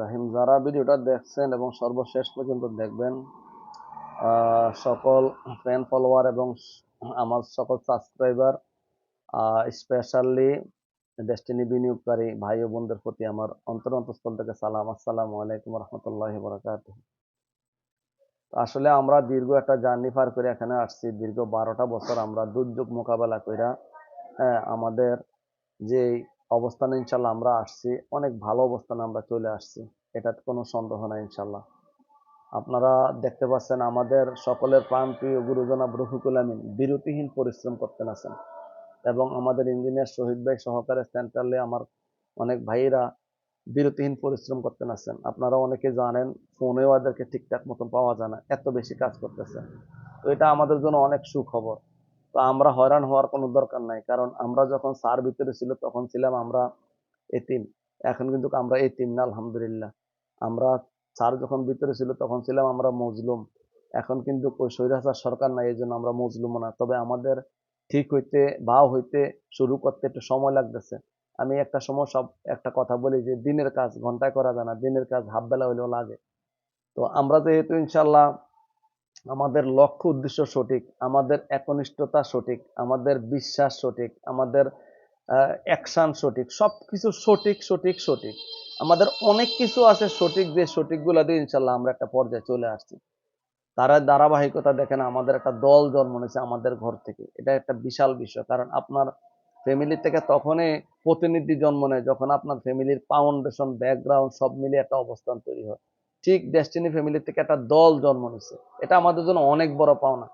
রাহিম। যারা ভিডিওটা দেখছেন এবং সর্বশেষ পর্যন্ত দেখবেন সকল ফ্যান ফলোয়ার এবং আমার সকল সাবস্ক্রাইবার স্পেশালি ডেস্টিনি বিনিয়োগকারী ভাই ও বোনদের প্রতি আমার অন্তর অন্তঃস্থল থেকে সালাম। আসসালামু আলাইকুম রহমতুল্লাহ বরাকাত আসলে আমরা দীর্ঘ একটা জার্নি পার করে এখানে আসছি। দীর্ঘ বারোটা বছর আমরা দুর্যোগ মোকাবেলা কইরা হ্যাঁ, আমাদের যে অবস্থানে ইনশাল্লাহ আমরা আসছি। অনেক ভালো অবস্থানে আমরা চলে আসছি। এটাতে কোনো সন্দেহ নাই ইনশাল্লাহ। আপনারা দেখতে পাচ্ছেন আমাদের সকলের প্রাণপ্রিয় গুরুজন রফিকুল আমিন বিরতিহীন পরিশ্রম করতেন আছেন। এবং আমাদের ইঞ্জিনিয়ার শহীদ ভাই সহকারে সেন্ট্রালে আমার অনেক ভাইয়েরা বিরতিহীন পরিশ্রম করতেন আছেন। আপনারা অনেকে জানেন ফোনেও ওদেরকে ঠিকঠাক মতন পাওয়া যায় না। এত বেশি কাজ করতেছে। তো এটা আমাদের জন্য অনেক সুখবর। তো আমরা হয়রান হওয়ার কোনো দরকার নাই। কারণ আমরা যখন সার ভিতরে ছিল, তখন ছিলাম আমরা এতিম। এখন কিন্তু আমরা এতিম না, আলহামদুলিল্লাহ। আমরা স্যার যখন ভিতরে ছিল, তখন ছিলাম আমরা মজলুম। এখন কিন্তু স্বৈরাচার সরকার নাই এই জন্য আমরা মজলুম না। তবে আমাদের ঠিক হইতে বা হইতে শুরু করতে একটু সময় লাগতেছে। আমি একটা সময় সব একটা কথা বলি যে, দিনের কাজ ঘন্টায় করা যায় না, দিনের কাজ হাফ বেলা হইলেও লাগে। তো আমরা যেহেতু ইনশাল্লাহ আমাদের লক্ষ্য উদ্দেশ্য সঠিক, আমাদের একনিষ্ঠতা সঠিক, আমাদের বিশ্বাস সঠিক, আমাদের অ্যাকশন সঠিক সব কিছু সঠিক সঠিক সঠিক। আমাদের অনেক কিছু আছে সঠিক যে সঠিকগুলো দিয়ে ইনশাল্লাহ আমরা একটা পর্যায়ে চলে আসছি। তারা ধারাবাহিকতা দেখেন, আমাদের একটা দল জন্ম নিয়েছে আমাদের ঘর থেকে। এটা একটা বিশাল বিষয়, কারণ আপনার ফ্যামিলি থেকে তখনই প্রতিনিধি জন্ম নেয় যখন আপনার ফ্যামিলির ফাউন্ডেশন ব্যাকগ্রাউন্ড সব মিলিয়ে একটা অবস্থান তৈরি হয়। ঠিক ডেস্টিনি ফ্যামিলি থেকে একটা দল জন্ম নিছে। এটা আমাদের জন্য অনেক বড় পাওনা।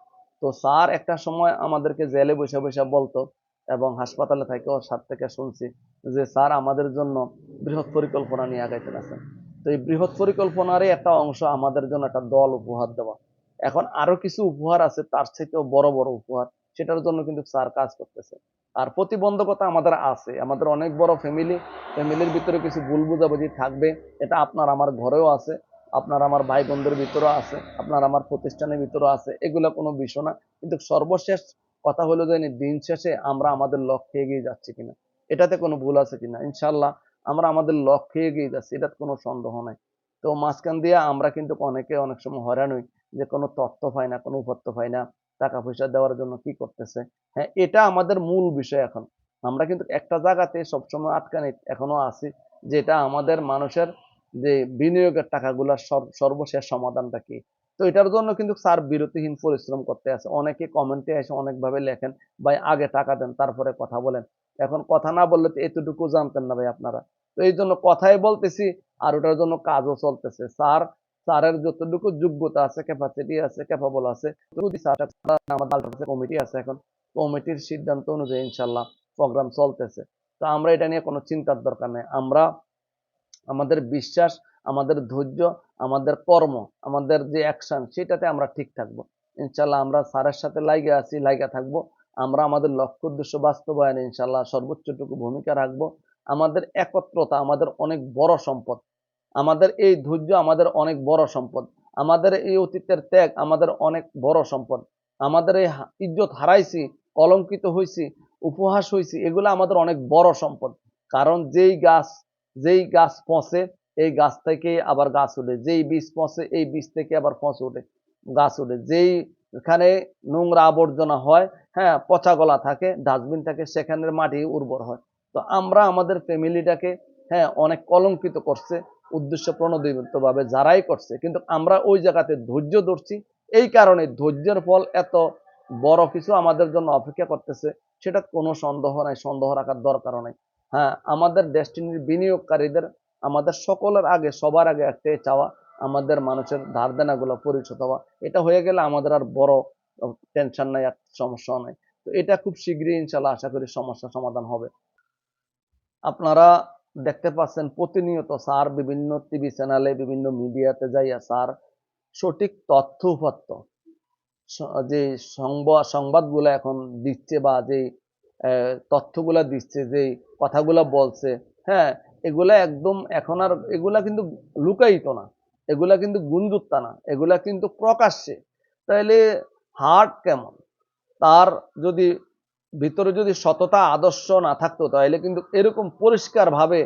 তো স্যার একটা সময় আমাদেরকে জেলে বসে বসে বলতো এবং হাসপাতালে থেকেও সার থেকে শুনছি যে স্যার আমাদের জন্য বৃহৎ পরিকল্পনা নিয়ে আগাইতে আছেন তো এই বৃহৎ পরিকল্পনারই একটা অংশ আমাদের জন্য একটা দল উপহার দেওয়া। এখন আরও কিছু উপহার আছে, তার থেকেও বড় বড় উপহার, সেটার জন্য কিন্তু স্যার কাজ করতেছে। আর প্রতিবন্ধকতা আমাদের আছে, আমাদের অনেক বড় ফ্যামিলি ফ্যামিলির ভিতরে কিছু ভুল বুঝাবুঝি থাকবে, এটা আপনার আমার ঘরেও আছে। আপনার আমার ভাই বোনদের ভিতরেও আছে, আপনার আমার প্রতিষ্ঠানের ভিতরেও আছে, এগুলো কোনো বিষয় না। কিন্তু সর্বশেষ কথা হলো যে, দিন শেষে আমরা আমাদের লক্ষ্যে এগিয়ে যাচ্ছি কিনা, এটাতে কোনো ভুল আছে কিনা? ইনশাল্লাহ আমরা আমাদের লক্ষ্যে এগিয়ে যাচ্ছি, এটাতে কোনো সন্দেহ নাই। তো মাঝখান দিয়ে আমরা কিন্তু অনেকে অনেক সময় হয়রান হই যে, কোনো তথ্য পাই না, কোনো উপত্য পাই না, টাকা পয়সা দেওয়ার জন্য কি করতেছে? হ্যাঁ এটা আমাদের মূল বিষয় এখন। আমরা কিন্তু একটা জায়গাতে সবসময় আটকানি এখনও আছি, যেটা আমাদের মানুষের যে বিনিয়োগের টাকাগুলোর সর- সর্বশেষ সমাধানটা কি? তো এটার জন্য কিন্তু স্যার বিরতিহীন পরিশ্রম করতে আছে। অনেকে কমেন্টে এসে অনেকভাবে লেখেন, ভাই, আগে টাকা দেন, তারপরে কথা বলেন। এখন কথা না বললে তো এতটুকু জানতেন না ভাই আপনারা। তো এই জন্য কথাই বলতেছি আর ওটার জন্য কাজও চলতেছে। স্যার, স্যারের যতটুকু যোগ্যতা আছে ক্যাপাসিটি আছে ক্যাপাবল আছে আমাদের কমিটি আছে এখন। কমিটির সিদ্ধান্ত অনুযায়ী ইনশাল্লাহ প্রোগ্রাম চলতেছে। তো আমরা এটা নিয়ে কোনো চিন্তার দরকার নেই। আমরা আমাদের বিশ্বাস, আমাদের ধৈর্য, আমাদের কর্ম, আমাদের যে অ্যাকশন সেটাতে আমরা ঠিক থাকব। ইনশাল্লাহ আমরা স্যারের সাথে লাইগে আছি, লাইগা থাকব। আমরা আমাদের লক্ষ্য উদ্দেশ্য বাস্তবায়নে ইনশাল্লাহ সর্বোচ্চটুকু ভূমিকা রাখব। আমাদের একত্রতা আমাদের অনেক বড় সম্পদ। আমাদের এই ধৈর্য আমাদের অনেক বড় সম্পদ। আমাদের এই অতীতের ত্যাগ আমাদের অনেক বড় সম্পদ। আমাদের এই ইজ্জত হারাইছি, কলঙ্কিত হয়েছি উপহাস হয়েছি এগুলো আমাদের অনেক বড় সম্পদ। কারণ যেই গাছ যেই গাছ পচে, এই গাছ থেকে আবার গাছ ওঠে। যেই বীজ পচে, এই বীজ থেকে আবার পচ ওঠে, গাছ ওঠে। যেই এখানে নোংরা আবর্জনা হয় হ্যাঁ পচা গলা থাকে, ডাস্টবিন থাকে সেখানের মাটি উর্বর হয়। তো আমরা আমাদের ফ্যামিলিটাকে হ্যাঁ অনেক কলঙ্কিত করছে, উদ্দেশ্য প্রণোদিত ভাবে যারাই করছে। কিন্তু আমরা ওই জায়গাতে ধৈর্য ধরছি। এই কারণে ধৈর্যের ফল এত বড় কিছু আমাদের জন্য অপেক্ষা করতেছে, সেটা কোনো সন্দেহ নাই, সন্দেহ রাখার দরকারও নাই। হ্যাঁ আমাদের ডেস্টিনির বিনিয়োগকারীদের, আমাদের সকলের আগে, সবার আগে একটাই চাওয়া, আমাদের মানুষের ধার দেনাগুলো পরিশোধ হওয়া। এটা হয়ে গেলে আমাদের আর বড় টেনশন নাই, আর সমস্যা নাই। তো এটা খুব শীঘ্রই ইনশাল্লাহ আশা করি সমস্যা সমাধান হবে। আপনারা দেখতে পাচ্ছেন প্রতিনিয়ত স্যার বিভিন্ন টিভি চ্যানেলে বিভিন্ন মিডিয়াতে যাইয়া স্যার সঠিক তথ্য উপাত্ত যে সংবাদ সংবাদগুলো এখন দিচ্ছে বা যে তথ্যগুলা দিচ্ছে যে কথাগুলা বলছে হ্যাঁ এগুলা একদম এখন আর, এগুলা কিন্তু লুকায়িত না, এগুলা কিন্তু গুঞ্জুত্তা না, এগুলা কিন্তু প্রকাশ্যে। তাইলে হার্ট কেমন? তার যদি ভিতরে যদি সততা, আদর্শ না থাকতো তাহলে কিন্তু এরকম পরিষ্কারভাবে,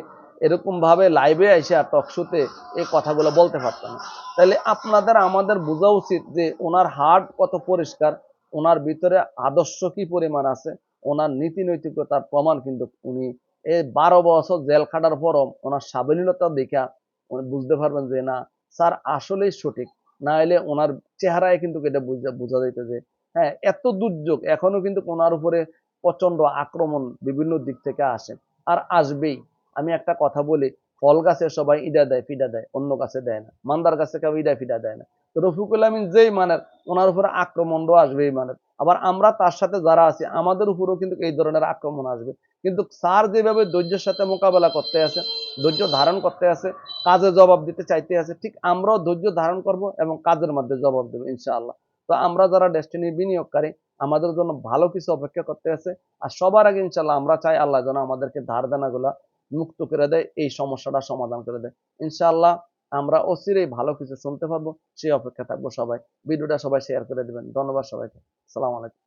এরকমভাবে লাইভে এসে টকশোতে এই কথাগুলো বলতে পারতাম তাহলে আপনাদের, আমাদের বোঝা উচিত যে ওনার হার্ট কত পরিষ্কার, ওনার ভিতরে আদর্শ কি পরিমাণ আছে ওনার নীতি নৈতিকতার প্রমাণ কিন্তু উনি এই বারো বছর জেল খাটার পরও ওনার সাবলীলতা দেখা উনি বুঝতে পারবেন যে না, স্যার আসলেই সঠিক। না হলে ওনার চেহারায় কিন্তু এটা বুঝা, বোঝা যাইতে যে হ্যাঁ এত দুর্যোগ এখনও কিন্তু ওনার উপরে প্রচণ্ড আক্রমণ বিভিন্ন দিক থেকে আসে আর আসবেই। আমি একটা কথা বলি, ফল গাছে সবাই ইডা দেয় ফিডা দেয়, অন্য গাছে দেয় না। মান্দার গাছে কেউ ইডা ফিডা দেয় না। রফিকুল আমিন যেই মানের, ওনার উপরে আক্রমণও আসবে এই মানের। আবার আমরা তার সাথে যারা আছি, আমাদের উপরেও কিন্তু এই ধরনের আক্রমণ আসবে। কিন্তু স্যার যেভাবে ধৈর্যের সাথে মোকাবেলা করতে আছে, ধৈর্য ধারণ করতে আছে, কাজে জবাব দিতে চাইতে আছে, ঠিক আমরাও ধৈর্য ধারণ করব এবং কাজের মধ্যে জবাব দেবো, ইনশাআল্লাহ। তো আমরা যারা ডেস্টিনি বিনিয়োগকারী, আমাদের জন্য ভালো কিছু অপেক্ষা করতে আছে, আর সবার আগে ইনশাল্লাহ আমরা চাই আল্লাহ যেন আমাদেরকে ধার দেনাগুলা মুক্ত করে দেয়, এই সমস্যাটা সমাধান করে দেয়। ইনশাআল্লাহ আমরা অচিরেই ভালো কিছু শুনতে পারব সেই অপেক্ষা থাকব সবাই। ভিডিওটা সবাই শেয়ার করে দেবেন। ধন্যবাদ সবাইকে। সালাম আলাইকুম।